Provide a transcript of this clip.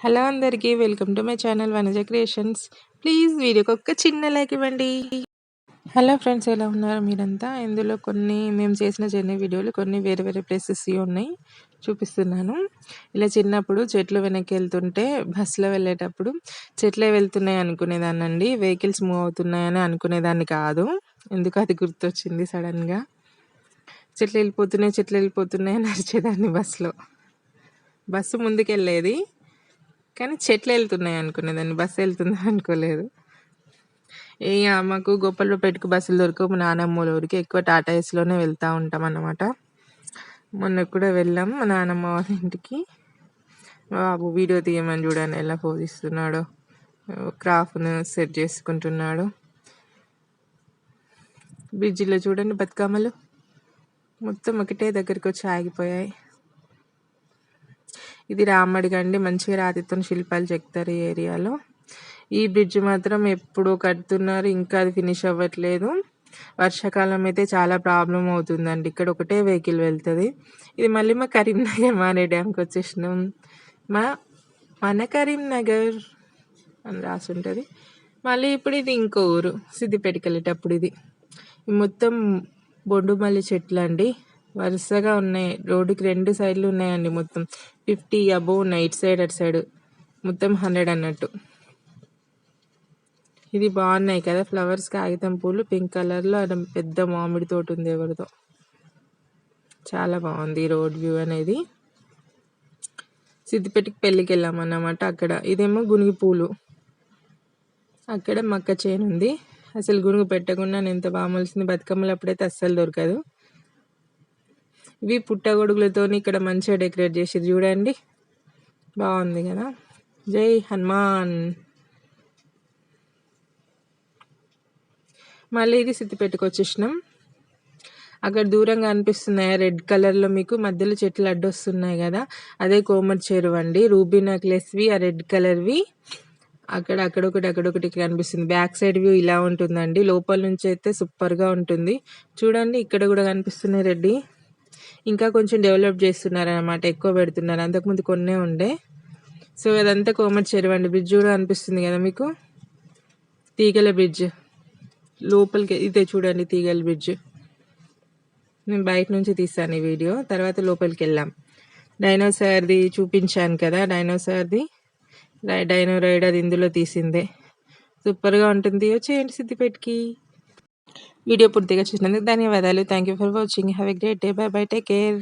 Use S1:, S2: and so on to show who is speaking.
S1: Hello అందరికీ welcome to my channel Vanaja creations. Please వీడియోకి ఒక చిన్న లైక్ ఇవ్వండి. హలో ఫ్రెండ్స్ ఎలా ఉన్నారు మీరంతా? ఇందులో కొన్ని మేము చేసిన జర్నీ వీడియోలు కొన్ని వేరే వేరే ప్లేసెస్ ఉన్నాయి. చూపిస్తున్నాను. ఇలా చిన్నప్పుడు చెట్లు వెనక్కి వెళ్తుంటే బస్సులో వెళ్ళేటప్పుడు చెట్లే వెళ్తున్నాయి అనుకునేదాన్ని అండి వెహికల్స్ మూవ్ అవుతున్నాయని అనుకునేదాన్ని కాదు. ఎందుకు అది గుర్తొచ్చింది సడన్గా చెట్లు వెళ్ళిపోతున్నాయి చెట్లు వెళ్ళిపోతున్నాయి నడిచేదాన్ని బస్సులో బస్సు ముందుకెళ్ళేది. కానీ చెట్లు వెళ్తున్నాయి అనుకునేదాన్ని బస్సు వెళ్తుందా అనుకోలేదు. ఏ మాకు పెట్టుకు బస్సులు దొరకవు. మా నానమ్మ ఊరికి ఎక్కువ టాటా ఏస్లోనే వెళ్తూ ఉంటాం అన్నమాట. మొన్న కూడా వెళ్ళాం. మా నానమ్మ వాళ్ళ ఇంటికి. బాబు వీడియో తీయమని చూడండి. ఎలా పోజిస్తున్నాడో క్రాఫ్ట్ను సెట్ చేసుకుంటున్నాడు. బ్రిడ్జిలో చూడండి బతుకమ్మలు. మొత్తం ఒకటే దగ్గరికి వచ్చి ఆగిపోయాయి. ఇది రామడి గండి మంచిగా రాతితో శిల్పాలు చెక్తారు ఈ ఏరియాలో. ఈ బ్రిడ్జ్ మాత్రం ఎప్పుడో కడుతున్నారు. ఇంకా అది ఫినిష్ అవ్వట్లేదు. వర్షాకాలం అయితే చాలా ప్రాబ్లం అవుతుందండి. ఇక్కడ ఒకటే వెహికల్ వెళ్తుంది. ఇది మళ్ళీ మా కరీంనగర్ మానే డ్యామ్కి వచ్చేసినాం. మా మన కరీంనగర్ అని రాసి ఉంటుంది మళ్ళీ ఇప్పుడు ఇది ఇంకో ఊరు సిద్దిపేటకి వెళ్ళేటప్పుడు ఇది. మొత్తం బొండుమల్లి చెట్లు అండి వరుసగా ఉన్నాయి. రోడ్డుకి రెండు సైడ్లు ఉన్నాయండి మొత్తం. ఫిఫ్టీ అబోవ్ ఉన్నాయి. ఇటు సైడ్ అటు సైడ్. మొత్తం హండ్రెడ్ అన్నట్టు. ఇది బాగున్నాయి కదా. ఫ్లవర్స్ కాగితం పూలు. పింక్ కలర్లో పెద్ద మామిడి తోట ఉంది ఎవరితో చాలా బాగుంది రోడ్ వ్యూ అనేది. సిద్దిపేటకి పెళ్ళికి వెళ్ళామన్నమాట అక్కడ. ఇదేమో గునిగి పూలు. అక్కడ మక్క చేను ఉంది. అసలు గునుగు పెట్టకుండా నేను ఎంత బాగా మొలిసింది బతుకమ్మలు అప్పుడైతే అస్సలు దొరకదు. ఇవి పుట్టగొడుగులతో ఇక్కడ మంచిగా డెకరేట్ చేసి చూడండి. బాగుంది కదా. జై హనుమాన్. మళ్ళీ ఇది సిద్ధి వచ్చేసినాం. అక్కడ దూరంగా అనిపిస్తున్నాయి రెడ్ కలర్లో మీకు? మధ్యలో చెట్లు అడ్డొస్తున్నాయి కదా. అదే కోమర్ చెరువు అండి. రూబీ నెక్లెస్వి ఆ రెడ్ కలర్వి. అక్కడ అక్కడొకటి అక్కడొకటి కనిపిస్తుంది. బ్యాక్ సైడ్ వ్యూ ఇలా ఉంటుందండి. లోపల నుంచి అయితే సూపర్గా ఉంటుంది. చూడండి ఇక్కడ కూడా కనిపిస్తున్నాయి రెడ్డి. ఇంకా కొంచెం డెవలప్ చేస్తున్నారు అనమాట ఎక్కువ పెడుతున్నారు. అంతకుముందు కొన్నే ఉండే. సో అదంతా కోమటి చెరువు అండి. బ్రిడ్జ్ కూడా అనిపిస్తుంది కదా మీకు? తీగల బ్రిడ్జ్. లోపలికి ఇదే చూడండి తీగల బ్రిడ్జ్. నేను బయట నుంచి తీసాను ఈ వీడియో. తర్వాత లోపలికి వెళ్ళాం డైనోసార్ది చూపించాను కదా డైనోసార్ది. డైనో రైడ్ అది ఇందులో తీసిందే. సూపర్గా ఉంటుంది. వచ్చేయండి సిద్దిపేటకి. వీడియో పూర్తిగా చూసినందుకు ధన్యవాదాలు. Thank you for watching have a great day bye bye take care